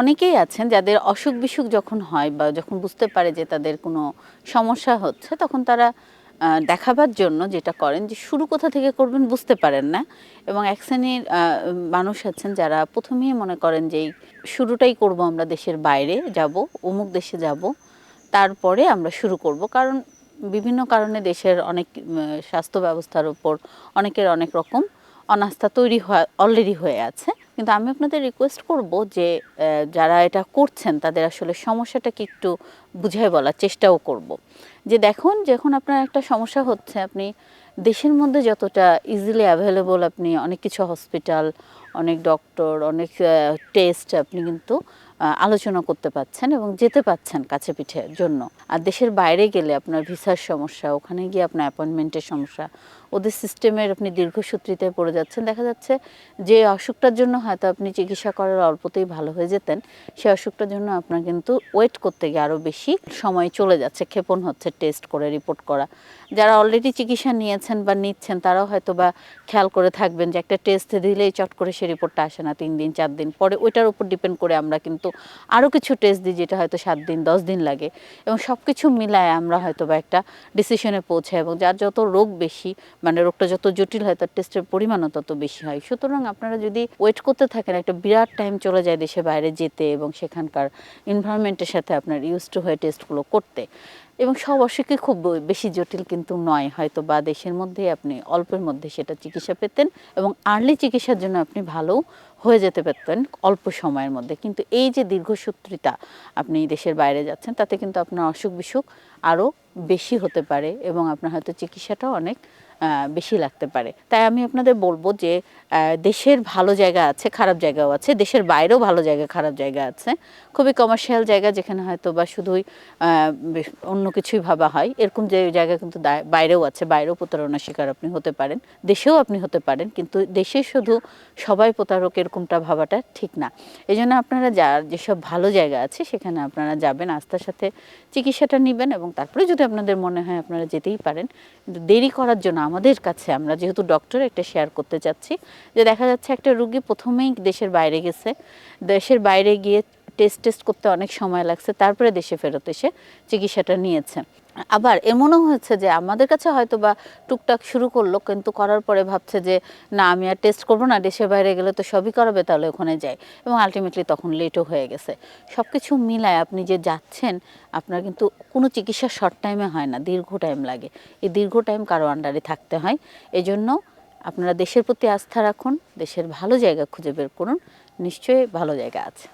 অনেকেই আছেন যাদের অসুখ বিসুখ যখন হয় বা যখন বুঝতে পারে যে তাদের কোনো সমস্যা হচ্ছে, তখন তারা দেখাবার জন্য যেটা করেন যে শুরু কোথা থেকে করবেন বুঝতে পারেন না। এবং এক শ্রেণির মানুষ আছেন যারা প্রথমেই মনে করেন যে শুরুটাই করব আমরা দেশের বাইরে যাব, অমুক দেশে যাব, তারপরে আমরা শুরু করব। কারণ বিভিন্ন কারণে দেশের অনেক স্বাস্থ্য ব্যবস্থার উপর অনেকের অনেক রকম অনাস্থা তৈরি হয় অলরেডি হয়ে আছে। কিন্তু আমি আপনাদের রিকোয়েস্ট করব যে যারা এটা করছেন, তাদের আসলে সমস্যাটা কি একটু বুঝাই বলার চেষ্টাও করব। যে দেখুন, যখন আপনার একটা সমস্যা হচ্ছে, আপনি দেশের মধ্যে যতটা ইজিলি অ্যাভেলেবল আপনি অনেক কিছু হসপিটাল অনেক ডক্টর অনেক টেস্ট আপনি কিন্তু আলোচনা করতে পাচ্ছেন এবং যেতে পাচ্ছেন কাছে পিঠে জন্য। আর দেশের বাইরে গেলে আপনার ভিসার সমস্যা, ওখানে গিয়ে আপনার অ্যাপয়েন্টমেন্টের সমস্যা ওদের সিস্টেমের আপনি দীর্ঘসূত্রিতায় পড়ে যাচ্ছেন। দেখা যাচ্ছে যে অসুখটার জন্য হয়তো আপনি চিকিৎসা করার অল্পতেই ভালো হয়ে যেতেন, সেই অসুখটার জন্য আপনার কিন্তু ওয়েট করতে গিয়ে আরও বেশি সময় চলে যাচ্ছে, ক্ষেপণ হচ্ছে টেস্ট করে রিপোর্ট করা। যারা অলরেডি চিকিৎসা নিয়েছেন বা নিচ্ছেন, তারাও হয়তো বা খেয়াল করে থাকবেন যে একটা টেস্ট দিলেই চট করে সে রিপোর্টটা আসে না তিন দিন, চার দিন। পরে ওইটার উপর ডিপেন্ড করে আমরা কিন্তু আরও কিছু টেস্ট দিই যেটা হয়তো সাত দিন, দশ দিন লাগে। এবং সব কিছু মিলায় আমরা হয়তো বা একটা ডিসিশনে পৌঁছাই এবং যার যত রোগ বেশি মানে রোগটা যত জটিল হয়, তার টেস্টের পরিমাণও তত বেশি হয়। সুতরাং আপনারা যদি ওয়েট করতে থাকেন, একটা বিরাট টাইম চলে যায় দেশে বাইরে যেতে এবং সেখানকার এনভায়রনমেন্টের সাথে আপনার ইউজ টু হয়ে টেস্টগুলো করতে। এবং সব অসুখই খুব বেশি জটিল কিন্তু নয়, হয়তো বা দেশের মধ্যেই আপনি অল্পের মধ্যে সেটা চিকিৎসা পেতেন এবং আর্লি চিকিৎসার জন্য আপনি ভালো হয়ে যেতে পারতেন অল্প সময়ের মধ্যে। কিন্তু এই যে দীর্ঘসূত্রিতা আপনি দেশের বাইরে যাচ্ছেন, তাতে কিন্তু আপনার অসুখ বিসুখ আরও বেশি হতে পারে এবং আপনার হয়তো চিকিৎসাটাও অনেক বেশি লাগতে পারে। তাই আমি আপনাদের বলব যে দেশের ভালো জায়গা আছে, খারাপ জায়গাও আছে, দেশের বাইরেও ভালো জায়গা, খারাপ জায়গা আছে। খুবই কমার্শিয়াল জায়গা যেখানে হয়তো বা শুধুই অন্য কিছুই ভাবা হয়। এরকম যে জায়গা কিন্তু বাইরেও আছে, বাইরেও প্রতারণার শিকার আপনি হতে পারেন, দেশেও আপনি হতে পারেন, কিন্তু দেশে শুধু সবাই প্রতারক এরকমটা ভাবাটা ঠিক না। এই জন্য আপনারা যা, যেসব ভালো জায়গা আছে, সেখানে আপনারা যাবেন, আস্থার সাথে চিকিৎসাটা নেবেন এবং তারপরে যদি আপনাদের মনে হয় আপনারা যেতেই পারেন, কিন্তু দেরি করার জন্য আমাদের কাছে, আমরা যেহেতু ডক্টর একটা শেয়ার করতে চাচ্ছি যে দেখা যাচ্ছে একটা রুগী প্রথমেই দেশের বাইরে গেছে। দেশের বাইরে গিয়ে টেস্ট টেস্ট করতে অনেক সময় লাগছে, তারপরে দেশে ফেরত এসে চিকিৎসাটা নিয়েছে। আবার এমনও হয়েছে যে আমাদের কাছে হয়তো বা টুকটাক শুরু করল, কিন্তু করার পরে ভাবছে যে, না, আমি আর টেস্ট করব না, দেশের বাইরে গেলে তো সবই করাবে, তাহলে ওখানে যাই। এবং আলটিমেটলি তখন লেটও হয়ে গেছে। সব কিছু মিলায় আপনি যে যাচ্ছেন, আপনার কিন্তু কোনো চিকিৎসা শর্ট টাইমে হয় না, দীর্ঘ টাইম লাগে। এই দীর্ঘ টাইম কারও আন্ডারে থাকতে হয়। এজন্য আপনারা দেশের প্রতি আস্থা রাখুন, দেশের ভালো জায়গা খুঁজে বের করুন, নিশ্চয়ই ভালো জায়গা আছে।